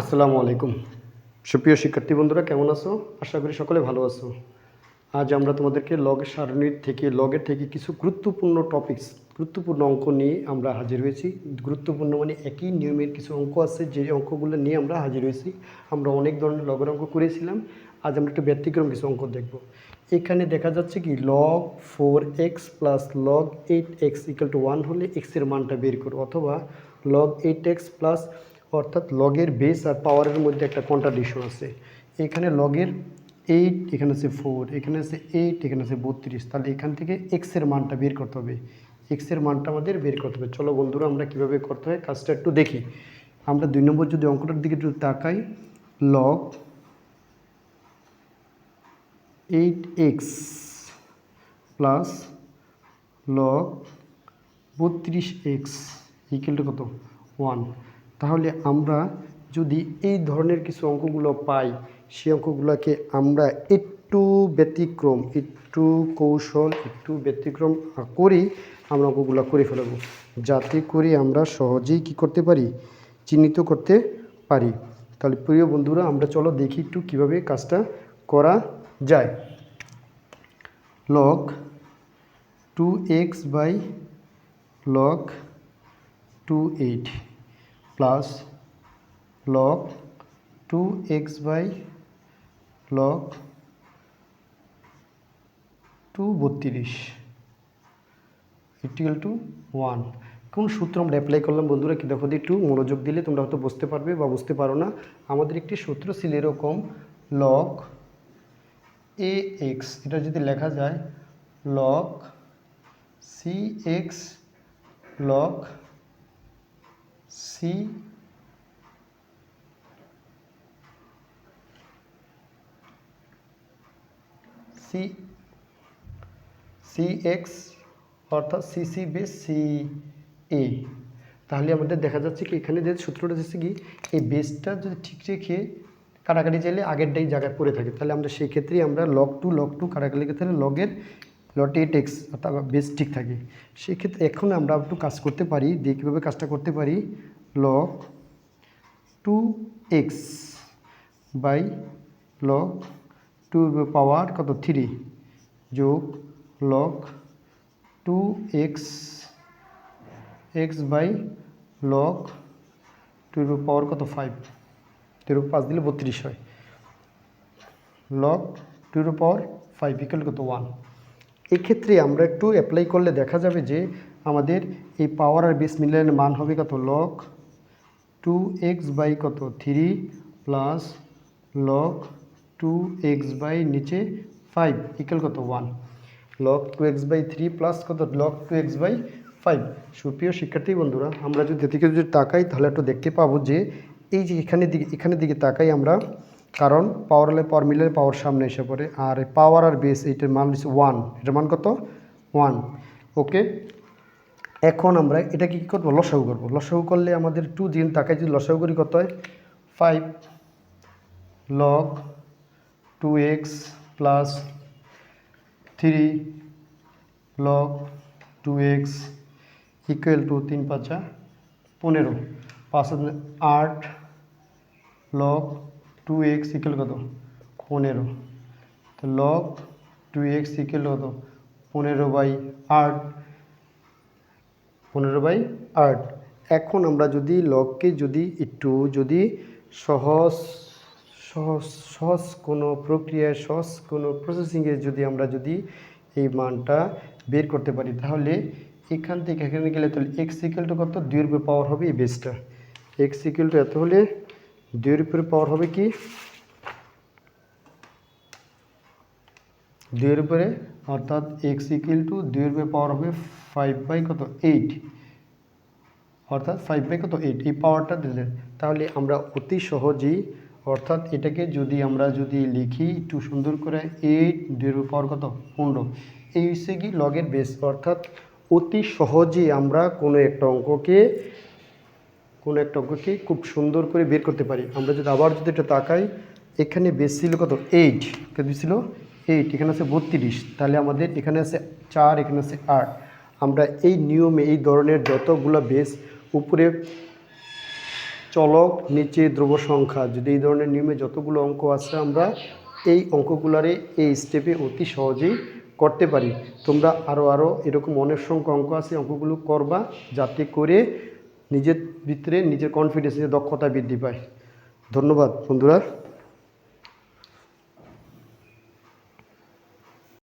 আসসালামু আলাইকুম। সুপ্রিয় শিক্ষার্থী বন্ধুরা, কেমন আছো? আশা করি সকলে ভালো আছো। আজ আমরা তোমাদেরকে লগের সারণীর থেকে, লগের থেকে কিছু গুরুত্বপূর্ণ টপিকস গুরুত্বপূর্ণ অঙ্ক নিয়ে আমরা হাজির হয়েছি। গুরুত্বপূর্ণ মানে একই নিয়মের কিছু অঙ্ক আছে, যে অঙ্কগুলো নিয়ে আমরা হাজির হয়েছি। আমরা অনেক ধরনের লগের অঙ্ক করেছিলাম। আজ আমরা একটু ব্যতিক্রম কিছু অঙ্ক দেখব। এখানে দেখা যাচ্ছে কি log four X plus log eight X equal to one হলে এক্সের মানটা বের করো, অথবা লগ এইট এক্স প্লাস অর্থাৎ লগের বেস আর পাওয়ারের মধ্যে একটা কন্ট্রাডিকশন আছে। এখানে লগের এইট এখানে আছে ফোর এখানে আছে এইট এখানে আছে বত্রিশ। তাহলে এখান থেকে এক্সের মানটা বের করতে হবে। এক্সের মানটা আমাদের বের করতে হবে। চলো বন্ধুরা, আমরা কীভাবে করতে হয় কাজটা একটু দেখি। আমরা দুই নম্বর যদি অঙ্কটার দিকে একটু তাকাই log eight X plus log বত্রিশ এক্স ইকুয়াল টু কত? ওয়ান তাহলে আমরা যদি এই ধরনের কিছু অঙ্কগুলো পাই, সেই অঙ্কগুলোকে আমরা একটু ব্যতিক্রম, একটু কৌশল, একটু ব্যতিক্রম করি আমরা অঙ্কগুলো করে ফেলব। যাতে করে আমরা সহজেই কি করতে পারি? চিহ্নিত করতে পারি। তাহলে প্রিয় বন্ধুরা, আমরা চলো দেখি একটু কীভাবে কাজটা করা যায়। Log two X by log two eight plus log two X by log two বত্রিশ ইকুয়াল টু ওয়ান কোন সূত্র আমরা অ্যাপ্লাই করলাম বন্ধুরা কি দেখো একটু মনোযোগ দিলে তোমরা হয়তো বুঝতে পারবে বা বুঝতে পারো না। আমাদের একটি সূত্র ছিল এরকম লক এ এক্স এটা যদি লেখা যায় log C X log C C C X অর্থাৎ C C base C A. তাহলে আমাদের দেখা যাচ্ছে কি এখানে যে সূত্রটা যাচ্ছে কি, এই বেসটা যদি ঠিক রেখে কাটাকাটি চাইলে আগেরটাই জায়গায় পড়ে থাকে, তাহলে আমরা সেই ক্ষেত্রেই আমরা লগ টু লগ টু কাটাকাটি তাহলে লগের লট এইট এক্স অর্থাৎ বেস ঠিক থাকে। সেক্ষেত্রে এখন আমরা একটু কাজ করতে পারি দিয়ে কীভাবে কাজটা করতে পারি। Log two X by log two power কত? থ্রি যোগ log two X X by log two power কত? ফাইভ টুর পাঁচ দিলে বত্রিশ হয়। লগ টুর পাওয়ার ফাইভ ইকাল কত? ওয়ান এক্ষেত্রে আমরা একটু অ্যাপ্লাই করলে দেখা যাবে যে আমাদের এই পাওয়ার আর বেস মিলানের মান হবে কত? লক টু এক্স বাই কত? Three plus log two X by নিচে ফাইভ ইকাল কত? One log two X by three plus কত? Log two X by five সুপ্রিয় শিক্ষার্থী, বন্ধুরা, আমরা যদি এদিকে যদি তাকাই, তাহলে একটু দেখতে পাবো যে এই যে এখানে দিকে এখানের দিকে তাকাই আমরা কারণ পাওয়ার হলে পাওয়ার মিলের পাওয়ার সামনে এসে পড়ে। আর পাওয়ার আর বেস এইটার মান হচ্ছে ওয়ান এটার মান কত? ওয়ান ওকে এখন আমরা এটা কি করব? লসাগু করব। লসাগু করলে আমাদের টু দিন তাকে যদি লসাগু করি কত হয়? Five log two X plus three log two X equal to তিন পাঁচা পনেরো। পাঁচ আট লগ টু এক্স ইকুয়াল কত? পনেরো। তো লগ টু এক্স ইকুয়াল কত? পনেরো বাই আট। পনেরো বাই আট। এখন আমরা যদি লগকে যদি একটু যদি সহজ সহজ সহজ কোনো প্রক্রিয়ায়, সহজ কোনো প্রসেসিংয়ে যদি আমরা যদি এই মানটা বের করতে পারি, তাহলে এখান থেকে এখানে গেলে তাহলে এক্স ইকুয়াল টু কত? দুইয়ের উপরে পাওয়ার হবে এই বেসটা এক্স ইকুয়াল টু এত হলে দুইয়ের উপরে পাওয়ার হবে কি? দুইয়ের উপরে, অর্থাৎ এক্স ইকুয়াল টু দুইয়ের উপরে পাওয়ার হবে ফাইভ বাই কত? এইট অর্থাৎ ফাইভ বাই কত? এইট এই পাওয়ারটা দিলেন। তাহলে আমরা অতি সহজেই, অর্থাৎ এটাকে যদি আমরা যদি লিখি, একটু সুন্দর করে এইট দুইয়ের পাওয়ার কত? পনেরো। এই হচ্ছে কি লগের বেস অর্থাৎ অতি সহজেই আমরা কোনো একটা অঙ্ককে কোনো একটা অঙ্ককে খুব সুন্দর করে বের করতে পারি। আমরা যদি আবার যদি এটা তাকাই, এখানে বেস ছিল কত? এইট কত ছিল এইট এখানে আছে বত্রিশ। তাহলে আমাদের এখানে আছে চার, এখানে আছে আট। আমরা এই নিয়মে, এই ধরনের যতগুলো বেস উপরে চলক, নিচে ধ্রুব সংখ্যা, যদি এই ধরনের নিয়মে যতগুলো অঙ্ক আছে আমরা এই অঙ্কগুলারে এই স্টেপে অতি সহজেই করতে পারি। তোমরা আরও আরও এরকম অনেক সংখ্যা অঙ্ক আছে, অঙ্কগুলো করবা যাতে করে নিজের ভিতরে নিজের কনফিডেন্সে দক্ষতা বৃদ্ধি পায়। ধন্যবাদ বন্ধুরা।